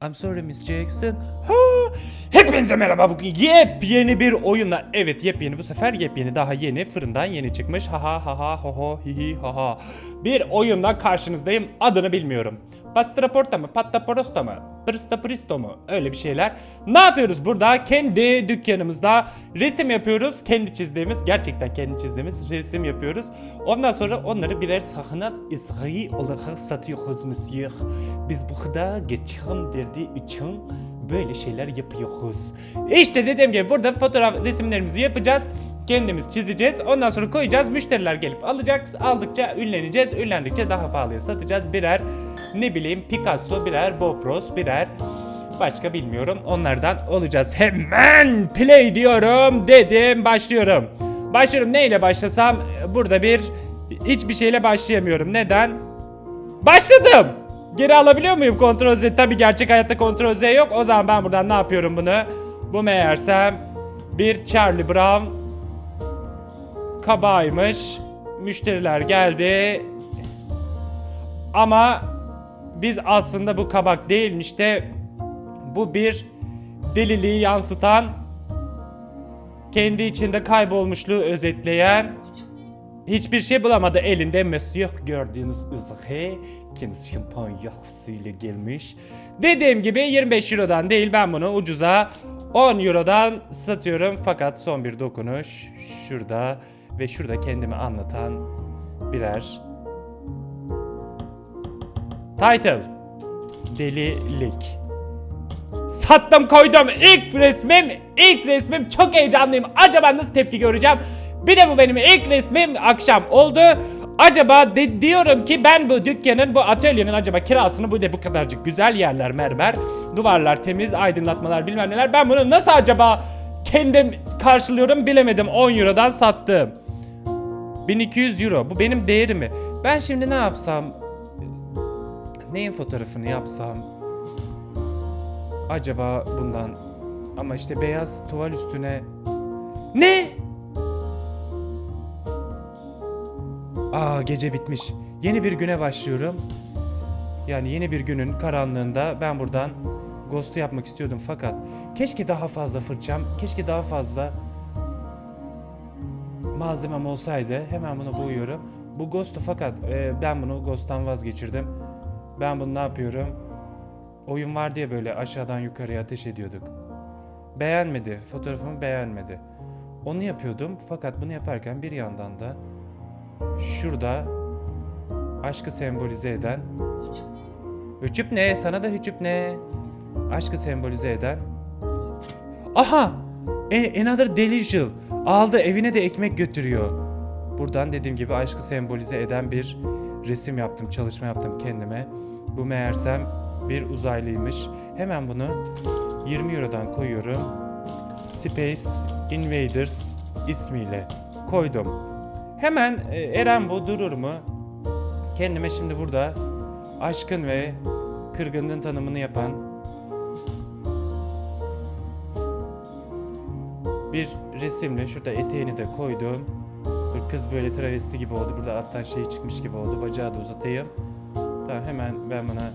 I'm sorry Miss Jackson. Ha! Hepinize merhaba. Bugün yepyeni bir oyunla Evet yepyeni bu sefer yepyeni daha yeni fırından yeni çıkmış. Ha ha ha ha ho ho hi hi ha ha. Bir oyunla karşınızdayım. Adını bilmiyorum. Pastraporta mı pattaporosta mı Pristo mu öyle bir şeyler Ne yapıyoruz burada kendi dükkanımızda resim yapıyoruz Kendi çizdiğimiz gerçekten kendi çizdiğimiz resim yapıyoruz Ondan sonra onları birer sahne izgahi olarak satıyoruz monsieur Biz burada geçen derdi için böyle şeyler yapıyoruz. İşte dediğim gibi burada fotoğraf resimlerimizi yapacağız. Kendimiz çizeceğiz. Ondan sonra koyacağız. Müşteriler gelip alacak. Aldıkça ünleneceğiz. Ünlendikçe daha pahalıya satacağız. Birer ne bileyim Picasso, birer Bob Ross, birer başka bilmiyorum. Onlardan olacağız. Hemen play diyorum dedim. Başlıyorum. Başlıyorum. Neyle başlasam? Burada bir hiçbir şeyle başlayamıyorum. Neden? Başladım. Geri alabiliyor muyum kontrol Z? Tabi gerçek hayatta kontrol Z yok. O zaman ben buradan ne yapıyorum bunu? Bu meğersem bir Charlie Brown kabağıymış. Müşteriler geldi. Ama biz aslında bu kabak değilmiş de bu bir deliliği yansıtan kendi içinde kaybolmuşluğu özetleyen Hiçbir şey bulamadı elinde Monsieur gördüğünüz üzere kendisi şampanyasıyla gelmiş. Dediğim gibi 25 Euro'dan değil ben bunu ucuza 10 Euro'dan satıyorum fakat son bir dokunuş şurada ve şurada kendimi anlatan birer title. Delilik. Sattım koydum. İlk resmim ilk resmim. Çok heyecanlıyım. Acaba nasıl tepki göreceğim? Bir de bu benim ilk resmim. Akşam oldu. Acaba de, diyorum ki ben bu dükkanın bu atölyenin acaba kirasını bu de bu kadarcık güzel yerler mermer duvarlar temiz aydınlatmalar bilmem neler. Ben bunu nasıl acaba kendim karşılıyorum bilemedim. 10 eurodan sattım. 1200 euro. Bu benim değerimi. Ben şimdi ne yapsam neyin fotoğrafını yapsam acaba bundan ama işte beyaz tuval üstüne ne? Aa gece bitmiş. Yeni bir güne başlıyorum. Yani yeni bir günün karanlığında ben buradan Ghost'u yapmak istiyordum fakat keşke daha fazla fırçam, keşke daha fazla malzemem olsaydı. Hemen bunu boyuyorum. Bu Ghost'u fakat e, ben bunu Ghost'tan vazgeçirdim. Ben bunu ne yapıyorum? Oyun var diye böyle aşağıdan yukarıya ateş ediyorduk. Beğenmedi. Fotoğrafımı beğenmedi. Onu yapıyordum fakat bunu yaparken bir yandan da şurada aşkı sembolize eden Hücüp ne? Sana da hücüp ne? Aşkı sembolize eden Aha! E, another delusion. Aldı evine de ekmek götürüyor. Buradan dediğim gibi aşkı sembolize eden bir resim yaptım, çalışma yaptım kendime. Bu meğersem bir uzaylıymış. Hemen bunu 20 Euro'dan koyuyorum. Space Invaders ismiyle koydum. Hemen e, Eren bu durur mu? Kendime şimdi burada aşkın ve kırgınlığın tanımını yapan bir resimle şurada eteğini de koydum. Kız böyle travesti gibi oldu. Burada alttan şey çıkmış gibi oldu. Bacağı da uzatayım. Tamam hemen ben buna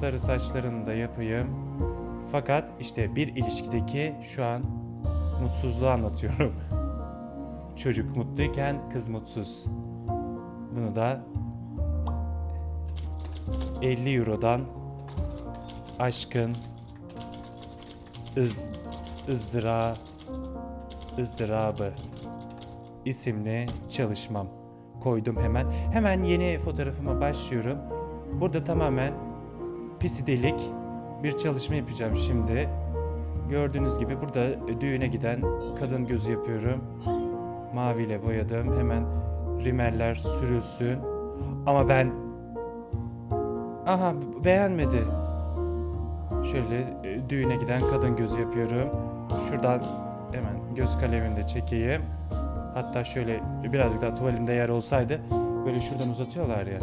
sarı saçlarını da yapayım. Fakat işte bir ilişkideki şu an mutsuzluğu anlatıyorum. Çocuk mutluyken kız mutsuz. Bunu da 50 Euro'dan aşkın ız, ızdıra ızdırabı isimli çalışmam koydum hemen. Hemen yeni fotoğrafıma başlıyorum. Burada tamamen pisidelik bir çalışma yapacağım şimdi. Gördüğünüz gibi burada düğüne giden kadın gözü yapıyorum. Maviyle boyadım. Hemen rimeller sürülsün. Ama ben Aha beğenmedi. Şöyle e, düğüne giden kadın gözü yapıyorum. Şuradan hemen göz kalemini de çekeyim. Hatta şöyle birazcık daha tuvalimde yer olsaydı böyle şuradan uzatıyorlar ya.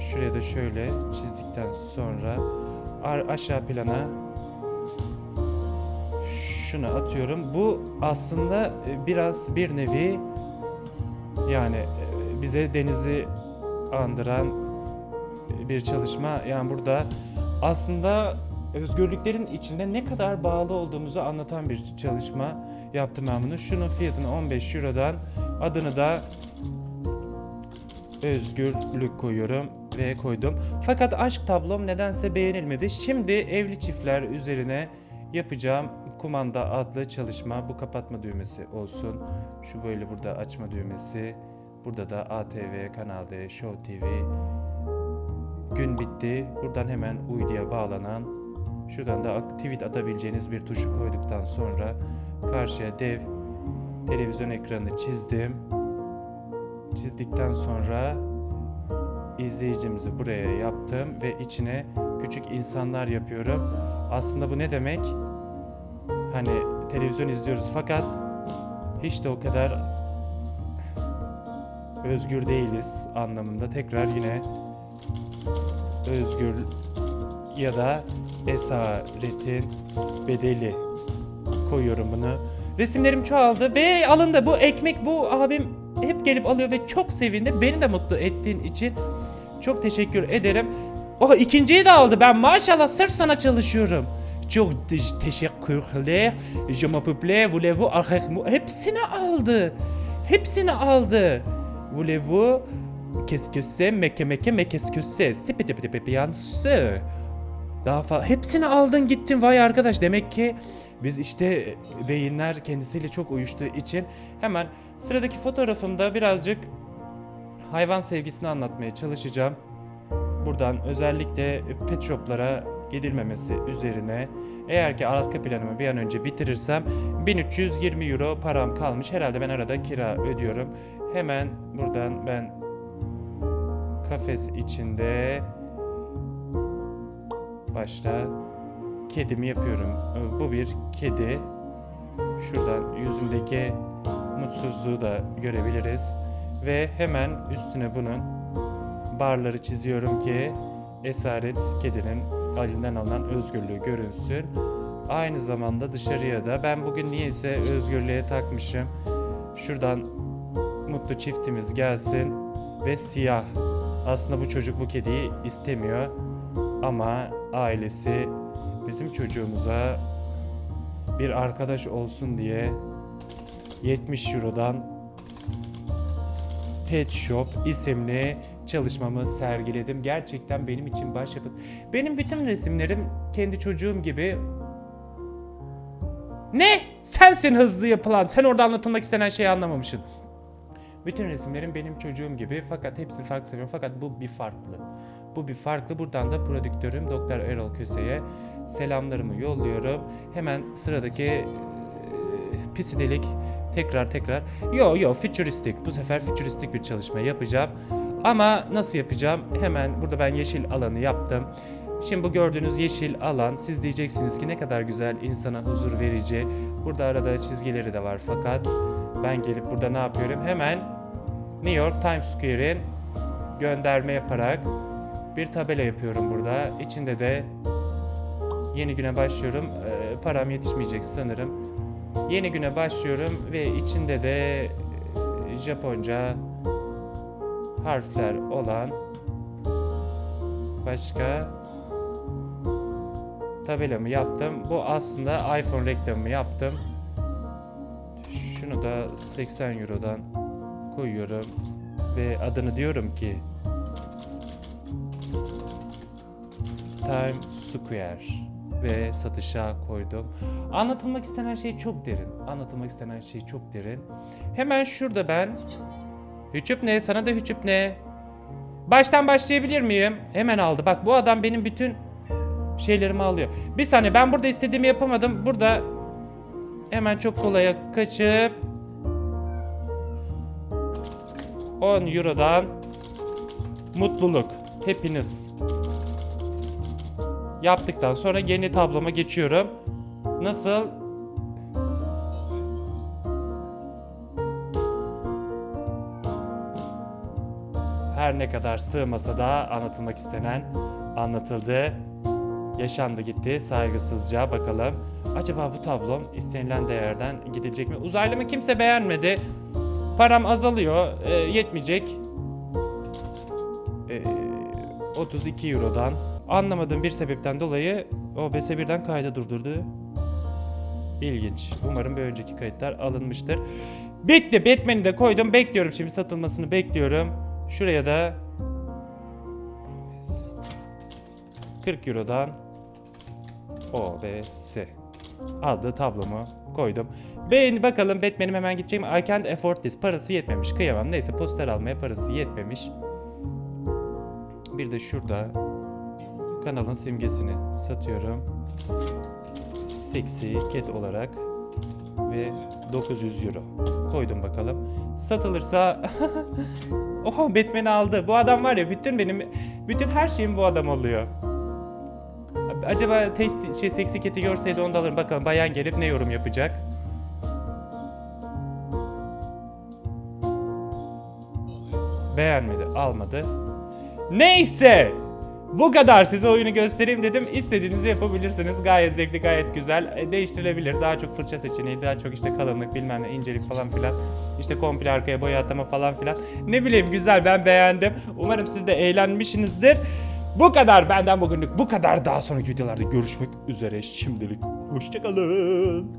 Şuraya da şöyle çizdikten sonra aşağı plana şunu atıyorum. Bu aslında e, biraz bir nevi yani e, bize denizi andıran bir çalışma. Yani burada aslında özgürlüklerin içinde ne kadar bağlı olduğumuzu anlatan bir çalışma yaptım ben bunu. Şunun fiyatını 15 Euro'dan adını da özgürlük koyuyorum ve koydum. Fakat aşk tablom nedense beğenilmedi. Şimdi evli çiftler üzerine yapacağım kumanda adlı çalışma. Bu kapatma düğmesi olsun. Şu böyle burada açma düğmesi. Burada da ATV, Kanal D, Show TV. Gün bitti. Buradan hemen uyduya bağlanan şuradan da tweet atabileceğiniz bir tuşu koyduktan sonra karşıya dev televizyon ekranı çizdim. Çizdikten sonra izleyicimizi buraya yaptım ve içine küçük insanlar yapıyorum. Aslında bu ne demek? Hani televizyon izliyoruz fakat hiç de o kadar özgür değiliz anlamında tekrar yine özgür ya da esaretin bedeli koyuyorum bunu. Resimlerim çoğaldı ve alındı. Bu ekmek bu abim hep gelip alıyor ve çok sevindi. Beni de mutlu ettiğin için çok teşekkür ederim. Oh ikinciyi de aldı. Ben maşallah sırf sana çalışıyorum. Çok te- teşekkürler. Je m'appelle voulez-vous? Hepsini aldı. Hepsini aldı. Voulez-vous Qu'est-ce que c'est? Meke meke me qu'est-ce que c'est? Yansı. Daha fazla. Hepsini aldın gittin vay arkadaş. Demek ki biz işte beyinler kendisiyle çok uyuştuğu için hemen sıradaki fotoğrafımda birazcık hayvan sevgisini anlatmaya çalışacağım. Buradan özellikle pet shoplara gidilmemesi üzerine eğer ki arka planımı bir an önce bitirirsem 1320 euro param kalmış. Herhalde ben arada kira ödüyorum. Hemen buradan ben kafes içinde başta kedimi yapıyorum. Bu bir kedi. Şuradan yüzündeki mutsuzluğu da görebiliriz. Ve hemen üstüne bunun barları çiziyorum ki esaret kedinin elinden alınan özgürlüğü görünsün. Aynı zamanda dışarıya da ben bugün niyeyse özgürlüğe takmışım. Şuradan mutlu çiftimiz gelsin ve siyah. Aslında bu çocuk bu kediyi istemiyor ama ailesi bizim çocuğumuza bir arkadaş olsun diye 70 Euro'dan Pet Shop isimli çalışmamı sergiledim. Gerçekten benim için başyapıt. Benim bütün resimlerim kendi çocuğum gibi ne? Sensin hızlı yapılan. Sen orada anlatılmak istenen şeyi anlamamışsın. Bütün resimlerim benim çocuğum gibi fakat hepsini farklı seviyorum. Fakat bu bir farklı. Bu bir farklı. Buradan da prodüktörüm Doktor Erol Köse'ye selamlarımı yolluyorum. Hemen sıradaki e, pisidelik tekrar tekrar. Yo yo futuristik. Bu sefer futuristik bir çalışma yapacağım. Ama nasıl yapacağım? Hemen burada ben yeşil alanı yaptım. Şimdi bu gördüğünüz yeşil alan siz diyeceksiniz ki ne kadar güzel insana huzur verici. Burada arada çizgileri de var fakat ben gelip burada ne yapıyorum? Hemen New York Times Square'in gönderme yaparak bir tabela yapıyorum burada. İçinde de yeni güne başlıyorum. Ee, param yetişmeyecek sanırım. Yeni güne başlıyorum ve içinde de e, Japonca harfler olan başka tabelamı yaptım. Bu aslında iPhone reklamımı yaptım. Şunu da 80 Euro'dan koyuyorum ve adını diyorum ki Time Square ve satışa koydum. Anlatılmak istenen şey çok derin. Anlatılmak istenen şey çok derin. Hemen şurada ben Hüçüp ne? Sana da hüçüp ne? Baştan başlayabilir miyim? Hemen aldı. Bak bu adam benim bütün şeylerimi alıyor. Bir saniye ben burada istediğimi yapamadım. Burada hemen çok kolaya kaçıp 10 Euro'dan mutluluk. Hepiniz. Yaptıktan sonra yeni tabloma geçiyorum. Nasıl? Her ne kadar sığmasa da anlatılmak istenen anlatıldı. Yaşandı gitti saygısızca bakalım. Acaba bu tablom istenilen değerden gidecek mi? Uzaylı mı kimse beğenmedi. Param azalıyor. e, yetmeyecek. E, 32 Euro'dan anlamadığım bir sebepten dolayı OBS birden kaydı durdurdu. İlginç. Umarım bir önceki kayıtlar alınmıştır. Bitti. Batman'i de koydum. Bekliyorum şimdi satılmasını bekliyorum. Şuraya da 40 Euro'dan OBS adlı tablomu koydum. Beğen bakalım Batman'im hemen gideceğim. I can't afford this. Parası yetmemiş. Kıyamam. Neyse poster almaya parası yetmemiş. Bir de şurada kanalın simgesini satıyorum. Sexy Cat olarak ve 900 euro koydum bakalım. Satılırsa Oha Batman'i aldı. Bu adam var ya bütün benim bütün her şeyim bu adam oluyor. Acaba test şey Sexy Cat'i görseydi onu da alırım. Bakalım bayan gelip ne yorum yapacak. Beğenmedi, almadı. Neyse. Bu kadar size oyunu göstereyim dedim. İstediğinizi yapabilirsiniz. Gayet zevkli, gayet güzel. E, değiştirilebilir. Daha çok fırça seçeneği, daha çok işte kalınlık, bilmem ne, incelik falan filan. İşte komple arkaya boya atama falan filan. Ne bileyim güzel ben beğendim. Umarım siz de eğlenmişsinizdir. Bu kadar benden bugünlük bu kadar. Daha sonraki videolarda görüşmek üzere. Şimdilik hoşçakalın.